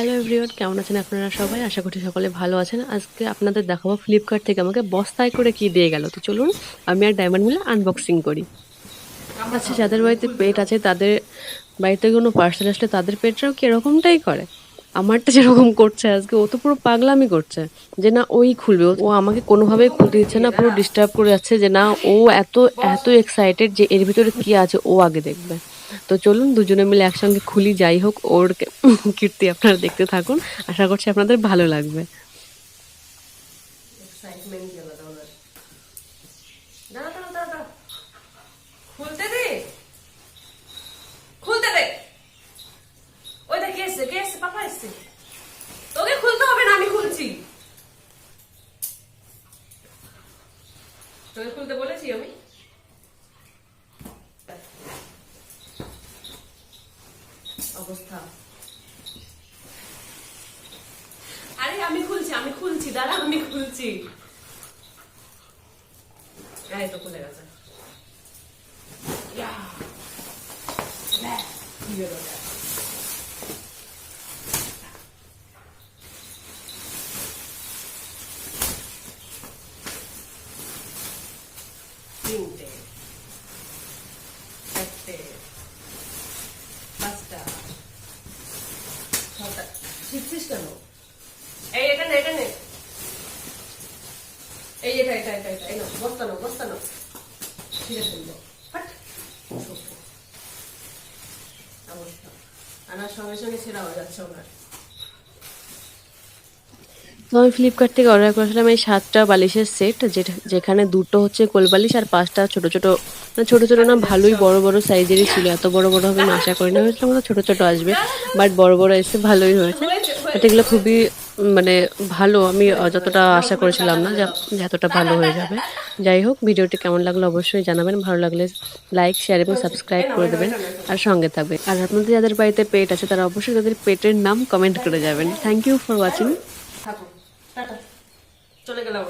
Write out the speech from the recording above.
Hello everyone কেমন আছেন আপনারা সবাই? আশা করছি সকলে ভালো আছেন। আজকে আপনাদের দেখাবো ফ্লিপকার্ট থেকে আমাকে বস্তায় করে কি দিয়ে গেল। তো চলুন, আমি আর ডায়মন্ড মিলে আনবক্সিং করি। আচ্ছা যাদের বাড়িতে পেট আছে, তাদের বাড়িতে কোনো পার্সেল আসলে তাদের পেটরাও কি এরকমটাই করে? আমারটা যেরকম করছে আজকে, ও তো পুরো পাগলামি করছে যে না ওই খুলবে। ও আমাকে কোনোভাবেই খুলতে দিচ্ছে না, পুরো ডিস্টার্ব করে যাচ্ছে যে না ও এত এত এক্সাইটেড যে এর ভিতরে কি আছে, ও আগে দেখবে। তো চলুন দুজনে মিলে একসঙ্গে খুলি, যাই হোক, ওর কীর্তি আপনারা দেখতে থাকুন। আশা করছি আপনাদের ভালো লাগবে। তোকে খুলতে বলেছি আমি? অবস্থা। আরে আমি খুলছি আমি খুলছি দাঁড়া আমি খুলছি। তো খুলে গেছে? তিনটে চারটে পাঁচটা কেন? এই এটা নে এটা নে এই এটা এটা এটা এটা এই নাও বস্তা নাও বস্তা নাও। ছিঁড়ে ফেলব হাট অবস্থা। আনার সঙ্গে সঙ্গে ছেঁড়া হয়ে যাচ্ছে ওনার। তো আমি ফ্লিপকার্ট থেকে অর্ডার করেছিলাম এই সাতটা বালিশের সেট যেটা যেখানে দুটো হচ্ছে কোল বালিশ আর পাঁচটা ছোট ছোট মানে ছোট ছোট না ভালোই বড় বড় সাইজেরই ছিল। এত বড় বড় হবে আমি আশা করি না হয়েছিল ছোট ছোট আসবে। বাট বড় বড় এসে ভালোই হয়েছে। এগুলো খুবই মানে ভালো। আমি যতটা আশা করেছিলাম না যে এতটা ভালো হয়ে যাবে। যাই হোক, ভিডিওটি কেমন লাগল অবশ্যই জানাবেন। ভালো লাগলে লাইক, শেয়ার এবং সাবস্ক্রাইব করে দেবেন। আর সঙ্গে থাকবে আর আপনাদের যাদের বাড়িতে পেট আছে, তারা অবশ্যই তাদের পেটের নাম কমেন্ট করে যাবেন। থ্যাংক ইউ ফর ওয়াচিং চলে গেলাম